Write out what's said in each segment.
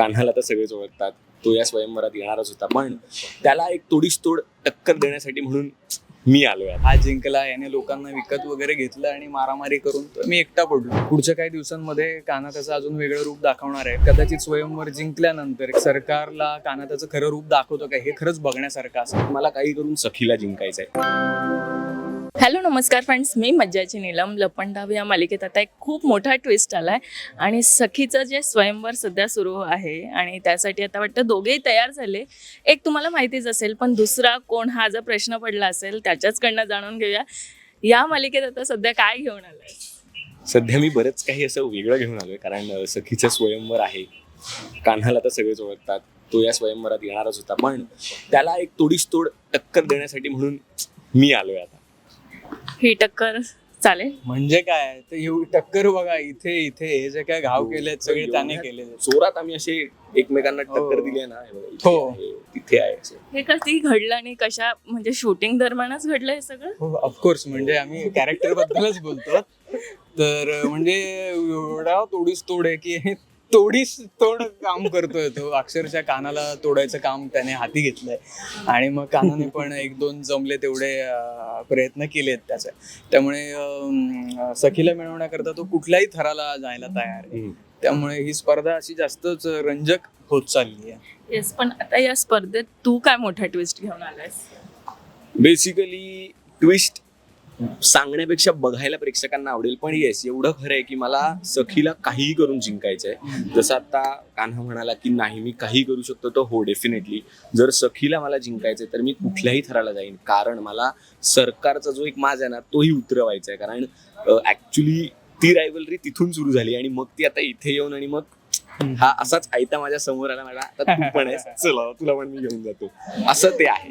कान्हाला तर सगळेच ओळखतात तो या स्वयंवरात येणारच होता. पण त्याला एक तोडीस तोड टक्कर देण्यासाठी म्हणून मी आलोय हा जिंकला याने लोकांना विकत वगैरे घेतलं आणि मारामारी करून तर मी एकटा पडलो. पुढच्या काही दिवसांमध्ये काना त्याचं अजून वेगळं रूप दाखवणार आहे. कदाचित स्वयंवर जिंकल्यानंतर सरकारला काना त्याचं खरं रूप दाखवतो का? हे खरंच बघण्यासारखं असं मला काही करून सखीला जिंकायचंय. हॅलो नमस्कार फ्रेंड्स मी मज्जाची नीलम लपंडाव या मालिकेत. आता एक खूप मोठा ट्विस्ट आला आहे आणि सखीचं जे स्वयंवर सध्या सुरू आहे आणि त्यासाठी आता वाटतं दोघेही तयार झाले. एक तुम्हाला माहितीच असेल पण दुसरा कोण हा जर प्रश्न पडला असेल त्याच्याचकडनं जाणून घेऊया. या मालिकेत आता सध्या काय घेऊन आलाय? सध्या मी बरंच काही असं वेगळं घेऊन आलोय कारण सखीचं स्वयंवर आहे. कान्हाला तर सगळेच ओळखतात. तो या स्वयंवरात येणारच होता पण त्याला एक तोडीस तोड टक्कर देण्यासाठी म्हणून मी आलोय आता. ही टक्कर चालेल. म्हणजे काय? तर एवढी टक्कर बघा इथे इथे हे जे काय घाव केले सगळे त्याने केले जोरात आम्ही असे एकमेकांना टक्कर हो. दिली आहे ना हे बघा, इथे हो. आहे, तिथे आहे असं. हे कधी घडलं आणि कशा म्हणजे शूटिंग दरम्यानच घडलं हे सगळं? हो ऑफकोर्स म्हणजे आम्ही कॅरेक्टर बद्दलच बोलतो तर म्हणजे एवढा तोडीस तोड आहे की तोडीस तोड काम करतोय तो. अक्षरशः कानाला तोडायचं काम त्याने हाती घेतलंय. आणि मग कानाने पण एक दोन जमले तेवढे प्रयत्न केलेत त्याचे. त्यामुळे सखीला मिळवण्याकरता तो कुठल्याही थराला जायला तयार आहे. त्यामुळे ही स्पर्धा अशी जास्तच रंजक होत चालली आहे. येस पण आता या स्पर्धेत तू काय मोठा ट्विस्ट घेऊन आलायस? बेसिकली ट्विस्ट सांगण्यापेक्षा बघायला प्रेक्षकांना आवडेल पण येस एवढं खरं आहे की मला सखीला काहीही करून जिंकायचंय. जसं आता कान्हा म्हणाला की नाही मी काही करू शकतो तर हो डेफिनेटली जर सखीला मला जिंकायचंय तर मी कुठल्याही थराला जाईन. कारण मला सरकारचा जो एक माज आहे ना तोही उतरवायचा आहे कारण ऍक्च्युली ती रायवलरी तिथून सुरू झाली आणि मग ती आता इथे येऊन आणि मग हा असाच आयता माझ्यासमोर आला मला आता तू पण आहेस. चला तुला पण मी घेऊन जातो. असं ते आहे.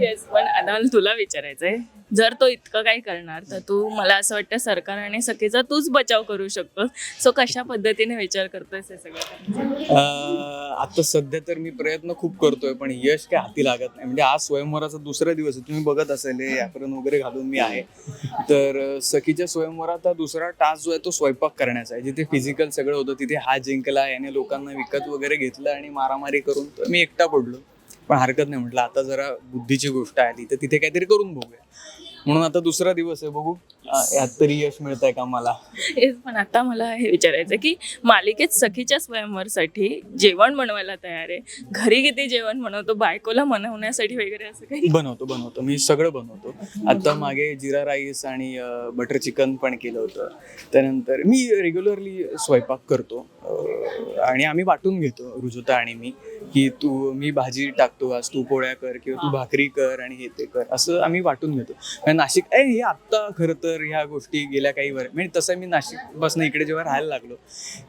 येस पण आता मला तुला विचारायचंय? जर तो इतकं काही करणार तर तू मला असं वाटतं सरकार आणि सखीचा तूच बचाव करू शकतो. सो कशा पद्धतीने विचार करतोयस हे सगळं? आता सध्या तर मी प्रयत्न खूप करतोय पण यश काय हाती लागत नाही. म्हणजे आज स्वयंवराचा दुसरा दिवस आहे. तुम्ही बघत असेल हे वगैरे घालून मी आहे. तर सखीच्या स्वयंवरात हा दुसरा टास्क जो आहे तो स्वयंपाक करण्याचा आहे. जिथे फिजिकल सगळं होतं तिथे हा जिंकला याने लोकांना विकत वगैरे घेतलं आणि मारामारी करून मी एकटा पडलो. पण हरकत नाही म्हटलं. आता जरा बुद्धीची गोष्ट आली तर तिथे काहीतरी करून बघूया. म्हणून आता दुसरा दिवस आहे बघू. यात तरी यश मिळत आहे का मला? पण आता मला हे विचारायचं की मालिकेत सखीच्या स्वयंवरसाठी जेवण बनवायला तयार आहे. घरी किती जेवण बनवतो? बायकोला मनवण्यासाठी वगैरे असं काही? बनवतो बनवतो. मी सगळं बनवतो. आता मागे जिरा राईस आणि बटर चिकन पण केलं होतं. त्यानंतर मी रेग्युलरली स्वयंपाक करतो. आणि आम्ही वाटून घेतो रुजुता आणि मी. की तू मी भाजी टाकतो आज तू पोळ्या कर किंवा तू भाकरी कर आणि हे ते कर असं आम्ही वाटून घेतो. नाशिक ए, हे आत्ता खरं तर ह्या गोष्टी गेल्या काही वर म्हणजे तसं मी नाशिकपासून इकडे जेव्हा राहायला लागलो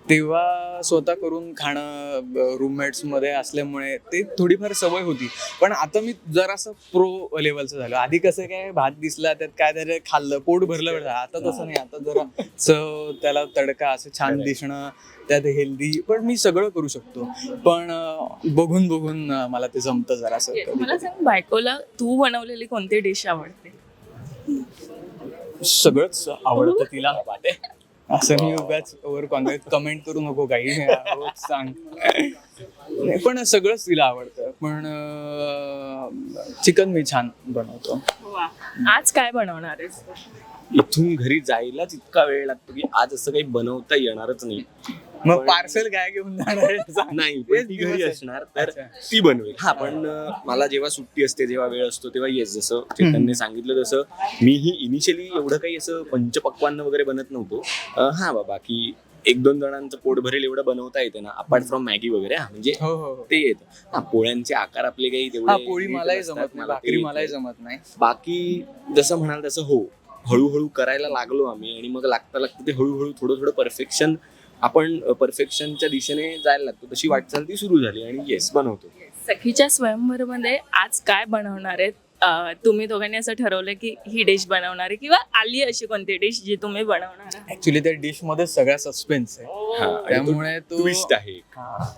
तेव्हा स्वतः करून खाणं रूममेट्समध्ये असल्यामुळे ते थोडीफार सवय होती. पण आता मी जरासं प्रो लेवलचं झालो. आधी कसं काय भात दिसला त्यात काय तरी खाल्लं पोट भरलं आता तसं नाही. आता जरा चव त्याला तडका असं छान दिसणं त्यात हेल्दी पण मी सगळं करू शकतो. पण बघून बघून मला ते जमतं जरासं मला सांग बायकोला तू बनवलेली कोणती डिश आवडते? सगळंच आवडतं तिला. असं मी उगाच ओव्हर कॉन्फिडन्स कमेंट करू नको काही. सांग. पण सगळंच तिला आवडतं. पण चिकन मी छान बनवतो. आज काय बनवणार इथून घरी जायलाच इतका वेळ लागतो की आज असं काही बनवता येणारच नाही. मग पार्सल काय घेऊन जाणार आहे? नाही पण ती घरी. असणार तर अच्छा. ती बनवेल हा पण अं, मला जेव्हा सुट्टी असते जेव्हा वेळ असतो तेव्हा येस जसं चेतनने सांगितलं तसं मीही इनिशियली एवढं काही असं पंचपक्वान्न वगैरे बनत नव्हतो अं, हा बाबा की एक दोन जणांचं पोट भरेल एवढं बनवता येते ना अपार्ट फ्रॉम मॅगी वगैरे हा म्हणजे हो हो हो. ते येतं हा पोळ्यांचे आकार आपले काही हा तेवढे पोळी नीट मलाही नसतात, जमत नाही मला ते भाकरी येतं. मलाही जमत नाही बाकी जसं म्हणाल तसं हो हळूहळू करायला लागलो आम्ही आणि मग लागता लागतं ते हळूहळू थोडं थोडं परफेक्शन आपण परफेक्शनच्या दिशेने जायला लागतो. तशी वाटचाल ती सुरू झाली आणि येस बनवतो. सखीच्या स्वयंवरमध्ये आज काय बनवणार आहेत? अं, तुम्ही दोघांनी असं ठरवलं की ही डिश बनवणार आहे किंवा आली अशी कोणती डिश जी तुम्ही बनवणार ऍक्च्युली त्या डिशमध्ये सगळा सस्पेन्स आहे. हा, तो त्यामुळे तो ट्विस्ट आहे. हा.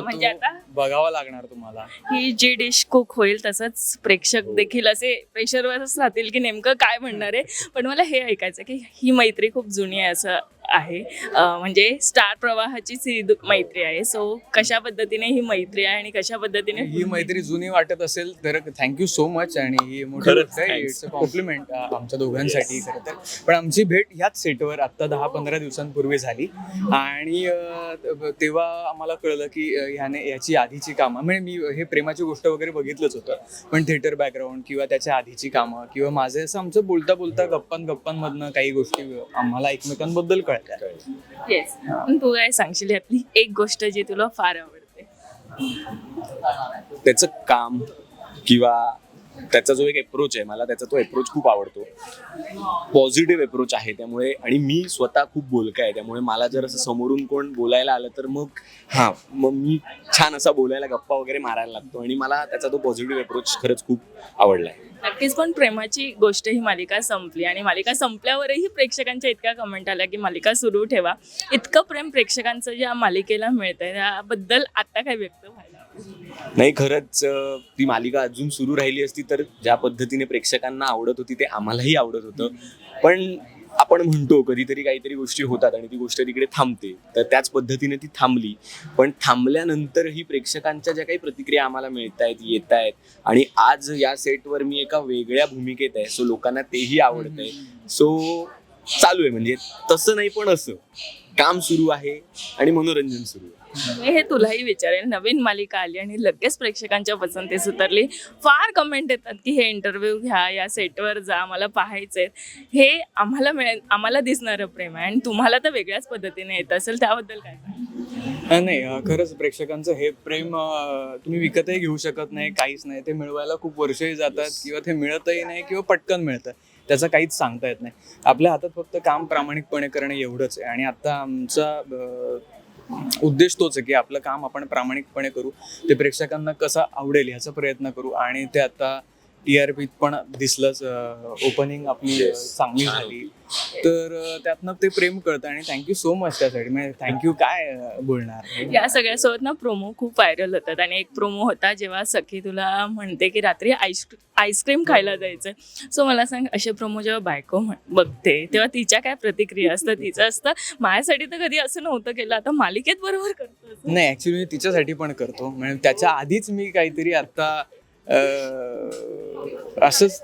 म्हणजे आता- बघावा लागणार तुम्हाला. ही जी डिश कुक होईल तसंच प्रेक्षक देखील असे प्रेशरवरच राहतील की नेमकं काय म्हणणार आहे? पण मला हे ऐकायचं की ही मैत्री खूप जुनी आहे असं आहे. म्हणजे स्टार प्रवाहाचीच ही दु- मैत्री आहे. सो कशा पद्धतीने ही मैत्री आहे आणि कशा पद्धतीने ही मैत्री जुनी वाटत असेल तर थँक्यू सो मच आणि ही मोठी खरंच गोष्ट आहे. thanks. इट्स अ कॉम्प्लिमेंट आमच्या दोघांसाठी खरं तर. पण आमची भेट ह्याच सेटवर आत्ता दहा पंधरा दिवसांपूर्वी झाली. आणि अं, तेव्हा आम्हाला कळलं की अं, ह्याने याची आधीची कामं म्हणजे मी हे प्रेमाची गोष्ट वगैरे बघितलंच होतं. पण थिएटर बॅकग्राऊंड किंवा त्याच्या आधीची कामं किंवा माझे असं आमचं बोलता बोलता गप्पां गप्पांमधनं काही गोष्टी आम्हाला एकमेकांबद्दल कळल्या. येस पण तू काय सांगशील यातली एक गोष्ट जी तुला फार आवडते? त्याचं काम किंवा त्याचा जो एक अप्रोच आहे मला त्याचा तो अप्रोच खूप आवडतो. पॉझिटिव्ह अप्रोच आहे त्यामुळे आणि मी स्वतः खूप बोलका आहे त्यामुळे मला जर असं समोरून कोण बोलायला आलं तर मग हां मग मी छान असा बोलायला गप्पा वगैरे मारायला लागतो आणि मला त्याचा तो पॉझिटिव्ह अप्रोच खरंच खूप आवडला आहे. नक्कीच पण प्रेमाची गोष्ट ही मालिका संपली आणि मालिका संपल्यावरही प्रेक्षकांच्या इतक्या कमेंट आल्या की मालिका सुरू ठेवा. इतकं प्रेम प्रेक्षकांचं ज्या मालिकेला मिळतंय त्याबद्दल आता काय व्यक्त व्हायला नाही खरंच ती मालिका अजून सुरू राहिली असती तर ज्या पद्धतीने प्रेक्षकांना आवडत होती ते आम्हालाही आवडत होतं. पण आपण म्हणतो कधीतरी काहीतरी गोष्टी होतात आणि ती गोष्ट तिकडे थांबते. तर त्याच पद्धतीने ती थांबली. पण थांबल्यानंतरही प्रेक्षकांच्या ज्या काही प्रतिक्रिया आम्हाला मिळत आहेत येत आहेत आणि आज या सेटवर मी एका वेगळ्या भूमिकेत आहे सो लोकांना तेही आवडत आहे सो चालू आहे म्हणजे तसं नाही पण असं. काम सुरू आहे आणि मनोरंजन सुरू आहे. मी हे तुलाही विचारेल नवीन मालिका आली आणि लगेच प्रेक्षकांच्या पसंतीस उतरली. फार कमेंट येतात की हे इंटरव्ह्यू घ्या या सेटवर जा मला पाहायचंय. हे आम्हाला मिळेल आम्हाला दिसणारं प्रेम आहे आणि तुम्हाला तर वेगळ्याच पद्धतीने येत असेल. त्याबद्दल काय नाही खरंच प्रेक्षकांचं हे प्रेम तुम्ही विकतही घेऊ शकत नाही काहीच नाही. ते मिळवायला खूप वर्षही जातात किंवा ते मिळतही नाही किंवा पटकन मिळतं. त्याचं काहीच सांगता येत नाही. आपल्या हातात फक्त काम प्रामाणिकपणे करणं एवढंच आहे. आणि आता आमचा उद्देश तोच आहे की आपलं काम आपण प्रामाणिकपणे करू ते प्रेक्षकांना कसं आवडेल ह्याचा प्रयत्न करू आणि ते आता टी आर पीत पण दिसलंच ओपनिंग आपली. चांगली झाली तर त्यातनं ते प्रेम कळतं आणि थँक्यू सो मच त्यासाठी. म्हणजे थँक्यू काय अं, बोलणार? या सगळ्यासोबत ना प्रोमो खूप व्हायरल होतात आणि एक प्रोमो होता जेव्हा सखी तुला म्हणते की रात्री आईस आईस्क्रीम खायला जायचं. सो मला सांग असे प्रोमो जेव्हा बायको बघते तेव्हा तिच्या काय प्रतिक्रिया असतात तिचं असतं माझ्यासाठी तर कधी असं नव्हतं केलं आता मालिकेत बरोबर करतो. नाही ऍक्च्युली मी तिच्यासाठी पण करतो. म्हणजे त्याच्या आधीच मी काहीतरी आता असंच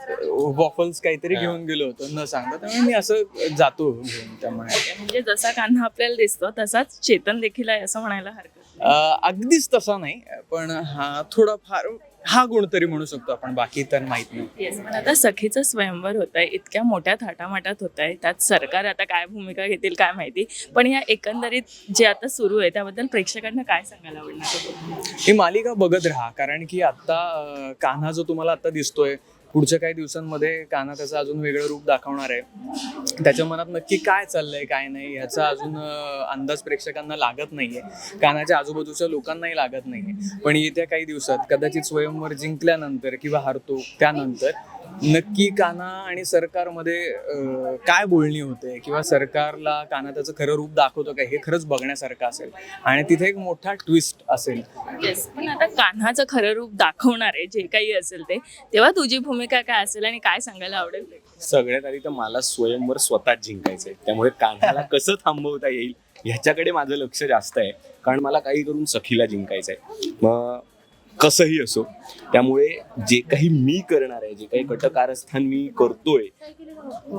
वॉफल्स काहीतरी घेऊन गेलो होतो न सांगता त्यामुळे मी असं जातो घेऊन त्यामुळे म्हणजे जसा कान्हा आपल्याला दिसतो तसाच चेतन देखील आहे असं म्हणायला हरकत नाही. अगदीच तसा नाही पण हा थोडा फार हा गुण तरी म्हणू शकतो आपण बाकी तर माहीत नाही. येस पण आता सखीचं स्वयंवर होत आहे इतक्या मोठ्या थाटामाटात होत आहे त्यात सरकार आता काय भूमिका घेतील काय माहिती पण या एकंदरीत जे आता सुरू आहे त्याबद्दल प्रेक्षकांना काय सांगायला आवडणार? ही मालिका बघत राहा कारण की आता अं, कान्हा जो तुम्हाला आता दिसतोय पुढच्या काही दिवसांमध्ये काना त्याचं अजून वेगळं रूप दाखवणार आहे. त्याच्या मनात नक्की काय चाललंय काय नाही ह्याचा अजून अंदाज प्रेक्षकांना लागत नाहीये. कानाच्या आजूबाजूच्या लोकांनाही लागत नाहीये. पण येत्या काही दिवसात कदाचित स्वयंवर जिंकल्यानंतर किंवा हरतो त्यानंतर नक्की काना आणि सरकारमध्ये काय बोलणी होते किंवा सरकारला काना त्याचं खरं रूप दाखवतो का हे खरंच बघण्यासारखं असेल. आणि तिथे एक मोठा ट्विस्ट असेल. येस पण आता कान्हाचं खरं रूप दाखवणार आहे जे काही असेल ते. तेव्हा तुझी भूमिका काय असेल आणि काय सांगायला आवडेल? ते? सगळ्यात आधी तर मला स्वयंवर स्वतःच जिंकायचंय त्यामुळे कान्हाला कसं थांबवता येईल ह्याच्याकडे माझं लक्ष जास्त आहे. कारण मला काही करून सखीला जिंकायचंय मग कसंही असो त्यामुळे जे काही मी करणार आहे जे काही कटकारस्थान मी करतोय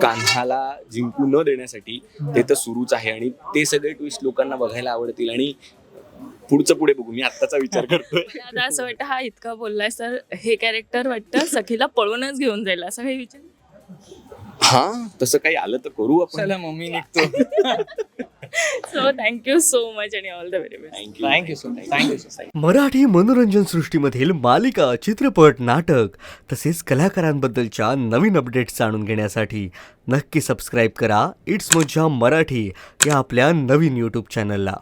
कान्हाला जिंकू न देण्यासाठी ते तर सुरूच आहे आणि ते सगळे ट्विस्ट लोकांना बघायला आवडतील आणि पुढचं पुढे बघू. मी आत्ताचा विचार करतोय. मला असं वाटतं हा इतका बोललाय तर हे कॅरेक्टर वाटतं सखीला पळूनच घेऊन जाईल असं काही विचार? हा तसं काही आलं तर करू आपण. चला मम्मी निघतो. So thank you so much आणि all the very best thank you thank you so much thank you so much Marathi मनोरंजन सृष्टीमधील मालिका चित्रपट नाटक तसेच कलाकारांबद्दलच्या नवीन अपडेट्स जाणून घेण्यासाठी नक्की सबस्क्राईब करा. इट्स मज्जा मराठी या आपल्या नवीन यूट्यूब चॅनलला